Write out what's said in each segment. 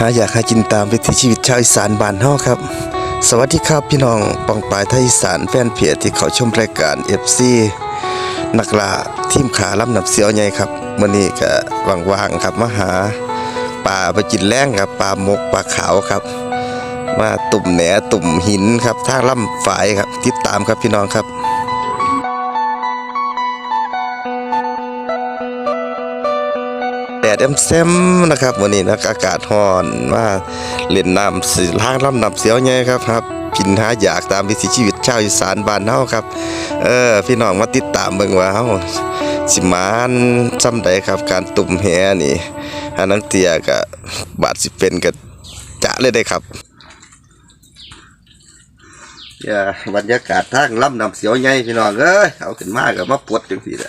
หาอยากหากินตามวิถีชีวิตชาวอีสานบ้านเฮาครับ สวัสดีครับพี่น้องปองปายไทยอีสานแฟนเพจที่เขาชมรายการ FC นักล่าทีมขาลำนับเสียวใหญ่ครับมื้อนี้ก็ว่างๆครับมาหาปลาไปกินแล้งครับปลาหมกปลาขาวครับ มาตุ่มแหนตุ่มหินครับทางลำฝายครับติดตามครับพี่น้องครับ แดดแซมนะครับวันนี้นะอากาศร้อนมาเล่นน้ำสีล้างลำน้ำเสียวใหญ่ครับครับพินหาอยากตามวิถีชีวิตชาวอีสานบ้านเฮาครับ เออพี่น้องมาติดตามเบิ่งว่าเฮาสิมานจำได้ครับการตุ่มแหนี่หานังเตียกับบาดสิเป็นกับจะเลยได้ครับอย่าบรรยากาศทางลำน้ำเสียวใหญ่พี่น้องเอ้ยเอาขึ้นมาก็มาปวดจังซี่แหล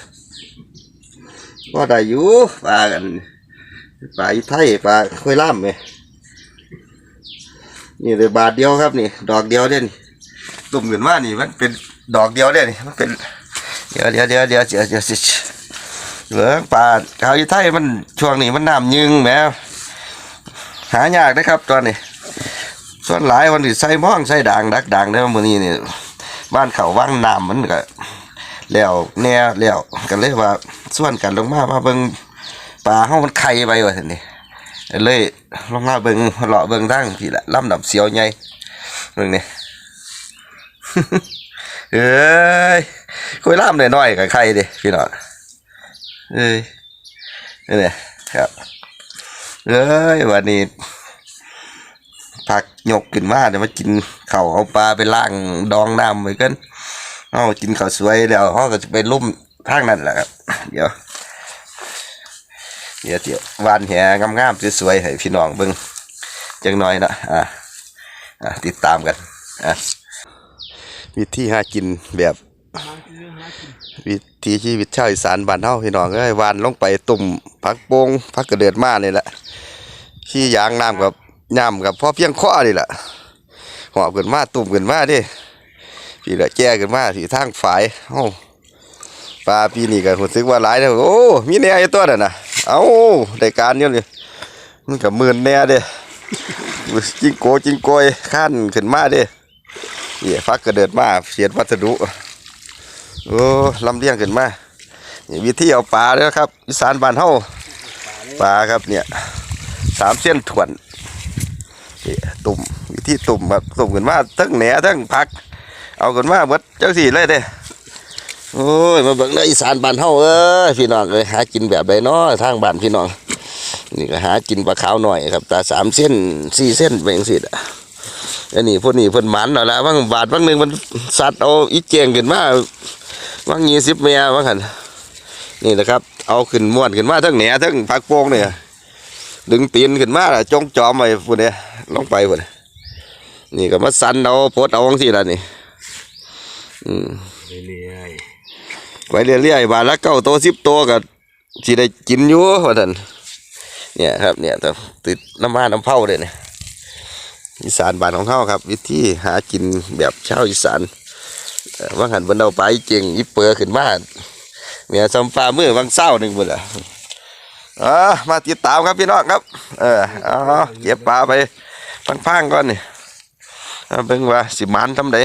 ก็ได้อยู่ปลากันปลาอีไทยปลาค่อยล่ามไหมนี่เลยบาทเดียวครับนี่ ดอกเดียวเด่นตุ่มเงินมานี่มันเป็นดอกเดียวเด่นมันเป็นเดี๋ยวเดี๋ยวเดี๋ยวเดี๋ยวเดี๋ยวเดี๋ยวสิเหลืองปลาเขาอีไทยมันช่วงนี้มันน้ำยึงแหมหายากนะครับตอนนี้ส่วนหลายวันที่ใส่ม่องใส่ด่างดักด่างได้มื่อนี้นี่บ้านเขาว่างน้ำมันก็ แล้วแน่แล้วก็เลยว่าส่วนกันลงมามาเบิ่งปลาเฮามันไข่ไปว่าซั่นนี่เลยลงมาเบิ่งเลาะเบิ่งทางพี่ละลำดับเสียวใหญ่เบิ่งนี่เอ้ยคุยล่ำน้อยๆกับไข่ดิพี่น้องเอ้ยนี่แหละครับเอ้ยวันนี้ผักยกขึ้นมาเดี๋ยวมากินเข้าเอาปลาไปล้างดองน้ำไว้กัน เอากินข้าวสวยแล้วเขาก็จะไปลุ่มทางนั้นแหละครับ เดี๋ยว เดี๋ยวเดี๋ยววานแหงามๆสวยๆให้พี่น้องเบิ่งจังน้อยนะอ่าอ่าติดตามกันอะวิธีหากินแบบวิธีชีวิตชาวอีสานบ้านเฮาพี่น้องเอ้ยวานลงไปตุ่มผักโป่งผักกระเดิดมาเนี่แหละขี้ยางน้ำกับย่ำกับพ่อเพียงข้อนี่แหละหอบขึ้นมาตุ่มขึ้นมาดิ พี่ละแจ้กันมาที่ทางฝ่ายเอ้าปลาปีนี้ก็รู้สึกว่าหลายแล้วโอ้มีแหน่ยตัวน่ะนะเอ้าได้การอยู่เลยมันก็หมื่นแหน่เด้จิงโกจิงโกยขั้นขึ้นมาเด้นี่ฟักกระเดิดมาเสียดวัสดุโอ้ลำเลี้ยงขึ้นมานี่วิธีเอาปลาเด้อครับอีสานบ้านเฮาปลาครับเนี่ยสามเส้นถ่วนตุ่มวิธีตุ่มแบบตุ่มขึ้นมาทั้งแหน่ทั้งพัก เอากันมาเบิดจังสี่เลยเด้โอ้ยมาเบิ่งในอีสานบ้านเฮาเอ้ยพี่น้องเอ้ยหากินแบบใดเนาะทางบ้านพี่น้องนี่ก็หากินปลาขาวหน่อยครับตาสามเส้นสี่เส้นเป็นจังซี่อะอันนี้พวกนี้เพิ่นหมันเอาละบางบาทบางหนึ่งมันสัตว์เอาอีเจียงขึ้นมาบางยี่สิบเมียบางหันนี่นะครับ เอาขึ้นม้วนขึ้นมาทั้งแหนทั้งผักโป่งเนี่ยดึงตีนขึ้นมาละจงจอมไว้พุ่นเนี่ยลงไปพุ่นนี่ก็มาสันเอาโพดเอาจังซี่ล่ะนี่ อืมเรื่อยไปเรื่อยๆบาทละเก้าโตสิบตัวก็สิได้กินอยู่ว่าท่านเนี่ยครับเนี่ยต้องติดน้ำมันน้ำเผาเลยเนี่ยอีสานบ้านของเขาครับ วิธีหากินแบบชาวอีสานว่างหันบนเอาไปเจงยิบเปลือขึ้นมาเมียซัมฟ้ามือบางเศร้าหนึ่งบุญละอ่ามาติดตามครับพี่น้องครับ เออเอาเก็บปลาไปพังๆก่อนนี่เบิ่งว่าสิมันทำได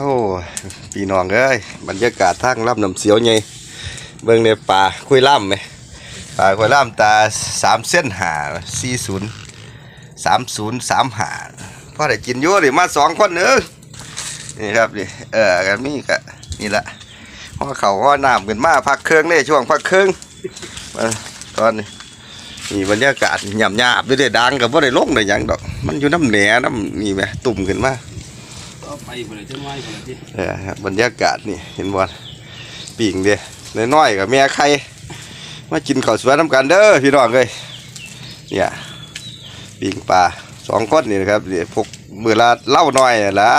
โอ้ย พี่น้องเอ้ยบรรยากาศทางลำน้ำเสียวไงเบิ่งในป่าคุยล่ำไหมป่าคุยล่ำตาสามเส้นหาสี่ศูนย์สามศูนย์สามหาพ่อได้กินอยู่ดิมาสองคนเนื้อนี่ครับนี่เออกันมีกะนี่ละพ่อเขาพ่อน้ำกันมาพักเครื่องได้ช่วงพักเครื่องมาตอนนี้นี่บรรยากาศหยาบหยาบด้วยเด้ดังกับว่าได้ลงได้ยังดอก มันอยู่น้ำแหนน้ำนี่ไหมตุ่มขึ้นมา ก็ไปคนละจังไว้คนละที่เออครับบรรยากาศนี่เห็นบอลปีงเดียน้อยๆกับแม่ไข่มากินข้าวสวยน้ำกันเด้อพี่น้องเลยเนี่ยปิงปลาสองก้อนนี่นะครับเดี๋ยวพวกมือละเล่าน้อยละ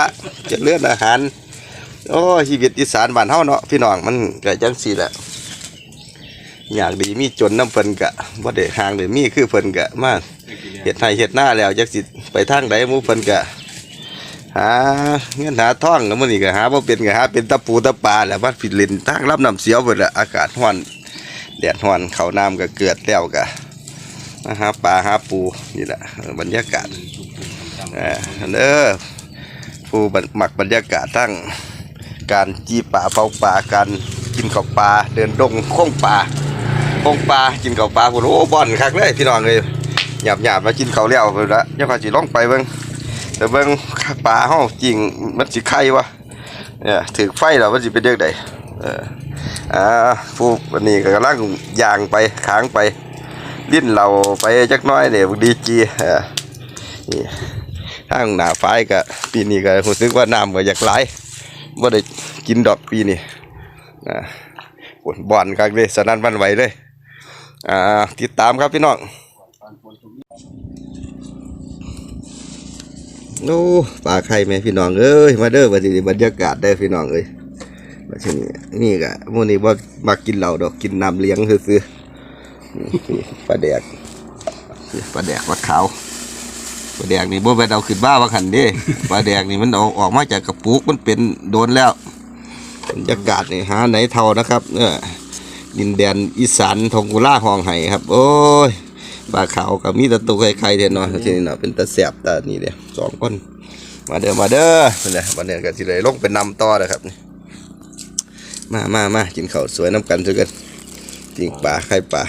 จะเลือนอาหารโอ้ชีวิตอีสานบ้านเฮาเนาะพี่น้องมันก็จังซี่แหละอยากดีมีจนน้ำเพิ่นกะบ่ได้ห่างเลยมีคือเพิ่นกะมาเฮ็ดไร่เฮ็ดหน้าแล้วจักสิไปทางใดหมู่เพิ่นกะ หาเงินหาท่องแล้วมื้อนี้ก็หาบ่เป็นก็หาเป็นตะปูตะปลาแหละบัดผิดเล่นทางรับน้ำเสียวเบิดละอากาศร้อนแดดร้อนเขาน้ำก็เกิดแล้วกะมาหาปลาหาปูนี่แหละบรรยากาศเออเด้อผู้บันหมักบรรยากาศทั้งการจีป่าเผาป่าการกินข้าปลาเดินดงค้งป่าค้งป่ากินข้าปลาพุ่นโอ้บ่อนคักเลยพี่น้องเลยหยาบหยาบมากินเขาวแล้ยวพุ่นละยังพาสิลองไปเบิ่ง แต่เบิ่งปลาเฮาจริงมันสิไข่วะเนี่ยถือไฟแล้วมันสิเป็นเรื่องใดเอออ่าผู้วันนี้ก็กำลังยางไปค้างไปลิ้นเราไปจักน้อยเนี่ยดีจีเออนี่ทางหน้าฝ้ายก็ปีนี้ก็รู้สึกว่าน้ำก็อยากไหลบ่ได้กินดอกปีนี้อ่าบ่อนคักเลยสนั่นวันไหวเลยอ่าติดตามครับพี่น้อง โอ้ปลาไข่แม่พี่น้องเอ้ยมาเด้อบรรยากาศได้อพี่น้องเอ้ยมาเช่นนี้นี่ก็มื้อนี้บ่มากินเหล้าดอกกินน้ำเลี้ยงซื่อๆนี่ปลาแดกนี่ปลาแดกปลาขาวปลาแดกนี่บ่ไปเอาขึ้นบ้าว่าขันเด้ปลาแดกนี่มันเอาออกมาจากกระปุกมันเป็นโดนแล้วบรรยากาศนี่หาไหนเท่านะครับ เออดินแดนอีสานทองกุล่าห้องไห้ครับ โอ้ย ปลาขาวกับมีตะตุกไข่ๆเด้เนาะทีนี้เนาะเป็นตะแสบตานี่เด้สองคนมาเด้อมาเด้อเป็นไงมาเด้อกันสิเลยลงเป็นนำต่อนะครับนี่มามามากินข้าวสวยน้ำกันด้วยกันจิงปลาไข่ปลา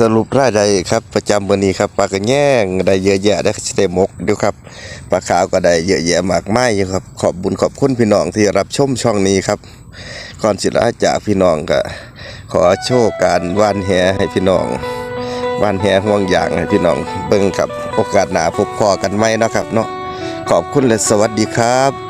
สรุปรายได้ครับประจำวันนี้ครับปลากระแย่งได้เยอะแยะได้สิได้หมกเดียวครับปลาขาวก็ได้เยอะแยะมากมายอยู่ครับขอบบุญขอบคุณพี่น้องที่รับชมช่องนี้ครับก่อนสิลาจากพี่น้องก็ ขอโชคการว่านแหให้พี่น้องว่านแหห่วงอย่างให้พี่น้องเบิ่งครับโอกาสหนาพบพอกันไหมนะครับเนาะขอบคุณและสวัสดีครับ